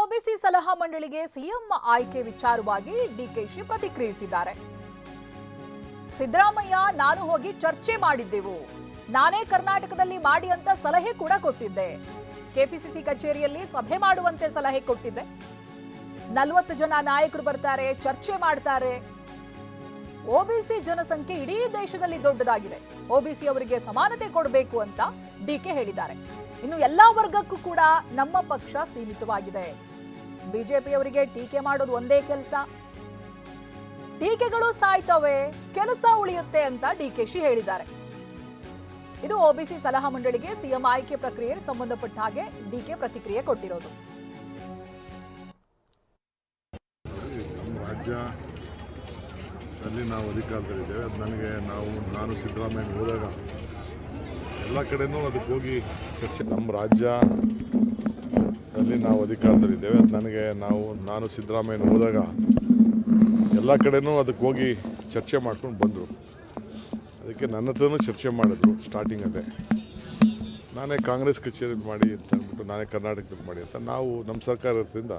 OBC ಸಲಹಾ ಮಂಡಳಿಗೆ CM ಆಯ್ಕೆ ವಿಚಾರವಾಗಿ ಡಿಕೆಶಿ ಪ್ರತಿಕ್ರಿಯಿಸಿದ್ದಾರೆ. ಸಿದ್ದರಾಮಯ್ಯ, ನಾನು ಹೋಗಿ ಚರ್ಚೆ ಮಾಡಿದ್ದೆವು. ನಾನೇ ಕರ್ನಾಟಕದಲ್ಲಿ ಮಾಡಿ ಅಂತ ಸಲಹೆ ಕೂಡ ಕೊಟ್ಟಿದ್ದೆ. ಕೆಪಿಸಿಸಿ ಕಚೇರಿಯಲ್ಲಿ ಸಭೆ ಮಾಡುವಂತೆ ಸಲಹೆ ಕೊಟ್ಟಿದ್ದೆ. ನಲವತ್ತು ಜನ ನಾಯಕರು ಬರ್ತಾರೆ, ಚರ್ಚೆ ಮಾಡ್ತಾರೆ. ಒಬಿಸಿ ಜನಸಂಖ್ಯೆ ಇಡೀ ದೇಶದಲ್ಲಿ ದೊಡ್ಡದಾಗಿದೆ. ಒಬಿಸಿ ಅವರಿಗೆ ಸಮಾನತೆ ಕೊಡಬೇಕು ಅಂತ ಡಿಕೆ ಹೇಳಿದ್ದಾರೆ. ಇನ್ನು ಎಲ್ಲ ವರ್ಗಕ್ಕೂ ಕೂಡ ನಮ್ಮ ಪಕ್ಷ ಸೀಮಿತವಾಗಿದೆ. ಬಿಜೆಪಿಯವರಿಗೆ ಟೀಕೆ ಮಾಡೋದು ಒಂದೇ ಕೆಲಸ. ಟೀಕೆಗಳು ಸಾಯ್ತವೆ, ಕೆಲಸ ಉಳಿಯುತ್ತೆ ಅಂತ ಡಿಕೆಶಿ ಹೇಳಿದ್ದಾರೆ. ಇದು ಒಬಿಸಿ ಸಲಹಾ ಮಂಡಳಿಗೆ ಸಿಎಂ ಆಯ್ಕೆ ಪ್ರಕ್ರಿಯೆಗೆ ಸಂಬಂಧಪಟ್ಟ ಹಾಗೆ ಡಿಕೆ ಪ್ರತಿಕ್ರಿಯೆ ಕೊಟ್ಟಿರೋದು. ನಮ್ಮ ರಾಜ್ಯ ಅಲ್ಲಿ ನಾವು ಅಧಿಕಾರದಲ್ಲಿದ್ದೇವೆ. ನನಗೆ ನಾವು, ನಾನು ಸಿದ್ದರಾಮಯ್ಯ ಹೋದಾಗ ಎಲ್ಲ ಕಡೆನೂ ಅದಕ್ಕೆ ಹೋಗಿ ಚರ್ಚೆ ನಮ್ಮ ರಾಜ್ಯ, ಅಲ್ಲಿ ನಾವು ಅಧಿಕಾರದಲ್ಲಿದ್ದೇವೆ. ನನಗೆ ನಾವು ನಾನು ಸಿದ್ದರಾಮಯ್ಯನ ಹೋದಾಗ ಎಲ್ಲ ಕಡೆನೂ ಅದಕ್ಕೆ ಹೋಗಿ ಚರ್ಚೆ ಮಾಡ್ಕೊಂಡು ಬಂದರು. ಅದಕ್ಕೆ ನನ್ನ ಹತ್ರನೂ ಚರ್ಚೆ ಮಾಡಿದ್ರು ಸ್ಟಾರ್ಟಿಂಗಲ್ಲೇ ನಾನೇ ಕಾಂಗ್ರೆಸ್ ಕಚೇರಿಯಲ್ಲಿ ಮಾಡಿ ಅಂತ ಅಂದ್ಬಿಟ್ಟು ನಾನೇ ಕರ್ನಾಟಕದಲ್ಲಿ ಮಾಡಿ ಅಂತ. ನಾವು ನಮ್ಮ ಸರ್ಕಾರದಿಂದ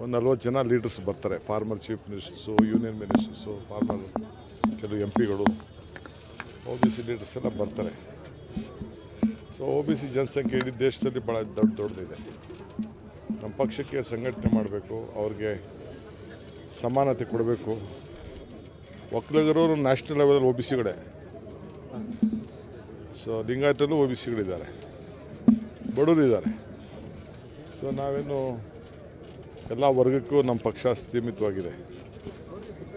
ಒಂದು ನಲ್ವತ್ತು ಜನ ಲೀಡರ್ಸ್ ಬರ್ತಾರೆ. Former chief ministers union ministers former ಕೆಲವು ಎಂ ಪಿಗಳು ಓ ಬಿ ಸಿ ಲೀಡರ್ಸ್ ಎಲ್ಲ ಬರ್ತಾರೆ. ಸೊ ಒ ಬಿ ಸಿ ಜನಸಂಖ್ಯೆ ಇಡೀ ದೇಶದಲ್ಲಿ ಭಾಳ ದೊಡ್ಡ ದೊಡ್ಡದಿದೆ. ನಮ್ಮ ಪಕ್ಷಕ್ಕೆ ಸಂಘಟನೆ ಮಾಡಬೇಕು, ಅವ್ರಿಗೆ ಸಮಾನತೆ ಕೊಡಬೇಕು. ಒಕ್ಕಲಿಗರು ನ್ಯಾಷನಲ್ ಲೆವೆಲಲ್ಲಿ ಒ ಬಿ ಸಿಗಳೇ ಸೊ ಲಿಂಗಾಯತಲ್ಲೂ ಓ ಬಿ ಸಿಗಳಿದ್ದಾರೆ ಬಡವರು ಇದ್ದಾರೆ ಸೊ ನಾವೇನು ಎಲ್ಲ ವರ್ಗಕ್ಕೂ ನಮ್ಮ ಪಕ್ಷ ಸೀಮಿತವಾಗಿದೆ.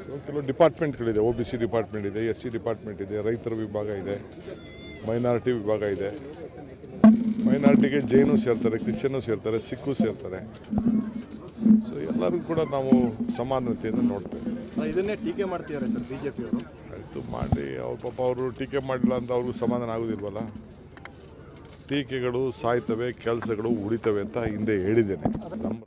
ಸೊ ಕೆಲವು ಡಿಪಾರ್ಟ್ಮೆಂಟ್ಗಳಿದೆ ಒ ಬಿ ಸಿ ಡಿಪಾರ್ಟ್ಮೆಂಟ್ ಇದೆ ಎಸ್ ಸಿ ಡಿಪಾರ್ಟ್ಮೆಂಟ್ ಇದೆ, ರೈತರ ವಿಭಾಗ ಇದೆ. ಮೈನಾರಿಟಿ ವಿಭಾಗ ಇದೆ. ಮೈನಾರಿಟಿಗೆ ಜೈನು ಸೇರ್ತಾರೆ ಕ್ರಿಶ್ಚಿಯನ್ನು ಸೇರ್ತಾರೆ ಸಿಕ್ಕು ಸೇರ್ತಾರೆ. ಸೊ ಎಲ್ಲರಿಗೂ ಕೂಡ ನಾವು ಸಮಾನತೆಯನ್ನು ನೋಡ್ತೇವೆ. ಇದನ್ನೇ ಟೀಕೆ ಮಾಡ್ತಿದ್ದಾರೆ ಸರ್ ಬಿಜೆಪಿ ಅವರು ಆಯಿತು ಮಾಡಿ. ಅವ್ರ ಪಾಪ ಅವರು ಟೀಕೆ ಮಾಡಿಲ್ಲ ಅಂತ ಅವ್ರಿಗೂ ಸಮಾಧಾನ ಆಗೋದಿಲ್ವಲ್ಲ ಟೀಕೆಗಳು ಸಾಯ್ತವೆ ಕೆಲಸಗಳು ಉಳಿತವೆ ಅಂತ ಹಿಂದೆ ಹೇಳಿದ್ದೇನೆ. ನಮ್ಮ